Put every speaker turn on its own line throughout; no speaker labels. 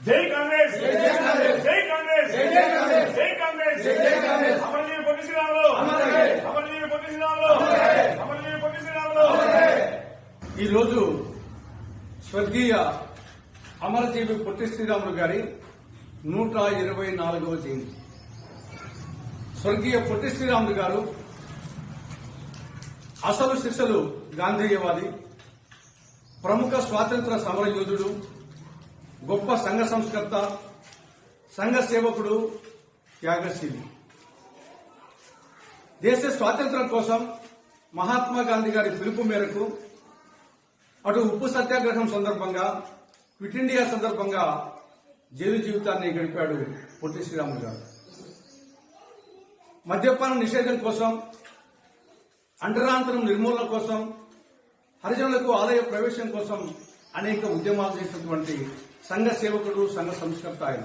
జై కాంగ్రెస్! జై కాంగ్రెస్! జై కాంగ్రెస్! జై కాంగ్రెస్! అమరజీవి పొట్టి శ్రీరాములు! అమరజీవి పొట్టి శ్రీరాములు! అమరజీవి పొట్టి శ్రీరాములు!
ఈరోజు స్వర్గీయ అమరజీవి పొట్టి శ్రీరాములు గారి నూట ఇరవై నాలుగవ జయంతి. స్వర్గీయ పొట్టి శ్రీరాములు గారు అసలు శిష్యులు గాంధేయవాది ప్రముఖ స్వాతంత్ర సమర యోధుడు గొప్ప సంఘ సంస్కర్త సంఘ సేవకుడు త్యాగశీలి. దేశ స్వాతంత్ర్యం కోసం మహాత్మా గాంధీ గారి పిలుపు మేరకు అటు ఉప్పు సత్యాగ్రహం సందర్భంగా క్విట్ ఇండియా సందర్భంగా జైలు జీవితాన్ని గడిపాడు పొట్టి శ్రీరాములు గారు. మద్యపాన నిషేధం కోసం అంటరాంతరం నిర్మూలన కోసం హరిజనులకు ఆలయ ప్రవేశం కోసం అనేక ఉద్యమాలు చేసినటువంటి సంఘ సేవకుడు సంఘ సంస్కర్త ఆయన.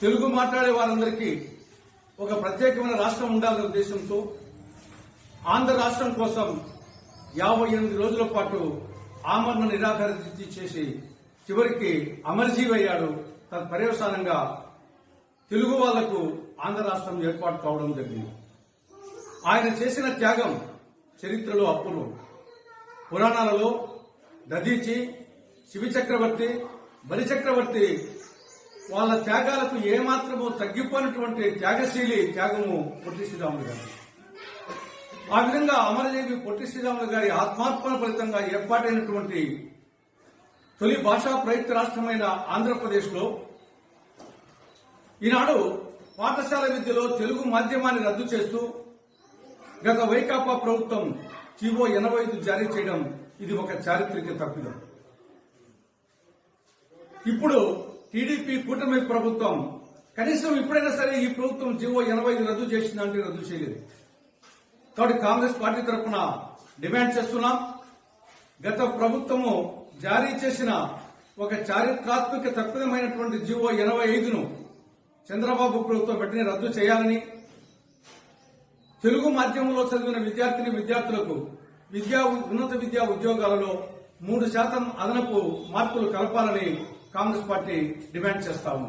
తెలుగు మాట్లాడే వారందరికీ ఒక ప్రత్యేకమైన రాష్ట్రం ఉండాలనే ఉద్దేశంతో ఆంధ్ర రాష్ట్రం కోసం యాభై ఎనిమిది రోజుల పాటు ఆమరణ నిరాకరణ చేసి చివరికి అమరజీవయ్యాడు తన పర్యవసానంగా తెలుగు వాళ్ళకు ఆంధ్ర రాష్ట్రం ఏర్పాటు కావడం జరిగింది. ఆయన చేసిన త్యాగం చరిత్రలో అప్పులు. పురాణాలలో దధీచి శివచక్రవర్తి బలిచక్రవర్తి బలి చక్రవర్తి వాళ్ళ త్యాగాలకు ఏమాత్రము తగ్గిపోయినటువంటి త్యాగశీలి త్యాగము పొట్టి శ్రీరాములు గారు. ఆ విధంగా అమరజీవి పొట్టి శ్రీరాములు గారి ఆత్మార్పణ ఫలితంగా ఏర్పాటైనటువంటి తొలి భాషా ప్రయుక్త రాష్ట్రమైన ఆంధ్రప్రదేశ్లో ఈనాడు పాఠశాల విద్యలో తెలుగు మాధ్యమాన్ని రద్దు చేస్తూ గత వైకాపా ప్రభుత్వం జీవో ఎనభై ఐదు జారీ చేయడం ఇది ఒక చారిత్రక తప్పిదం. ఇప్పుడు టీడీపీ కూటమి ప్రభుత్వం కనీసం ఇప్పుడైనా సరే ఈ ప్రభుత్వం జీవో ఎనభై ఐదు రద్దు చేసిందంటే రద్దు చేయలేదు. కాబట్టి కాంగ్రెస్ పార్టీ తరఫున డిమాండ్ చేస్తున్నాం. గత ప్రభుత్వము జారీ చేసిన ఒక చారిత్రాత్మక తప్పిదమైనటువంటి జీవో ఎనభై ఐదును చంద్రబాబు ప్రభుత్వం పెట్టిన రద్దు చేయాలని తెలుగు మాధ్యమంలో చదివిన విద్యార్థిని విద్యార్థులకు విద్యా ఉన్నత విద్యా ఉద్యోగాలలో మూడు శాతం అదనపు మార్కులు కలపాలని కాంగ్రెస్ పార్టీ డిమాండ్ చేస్తా ఉంది.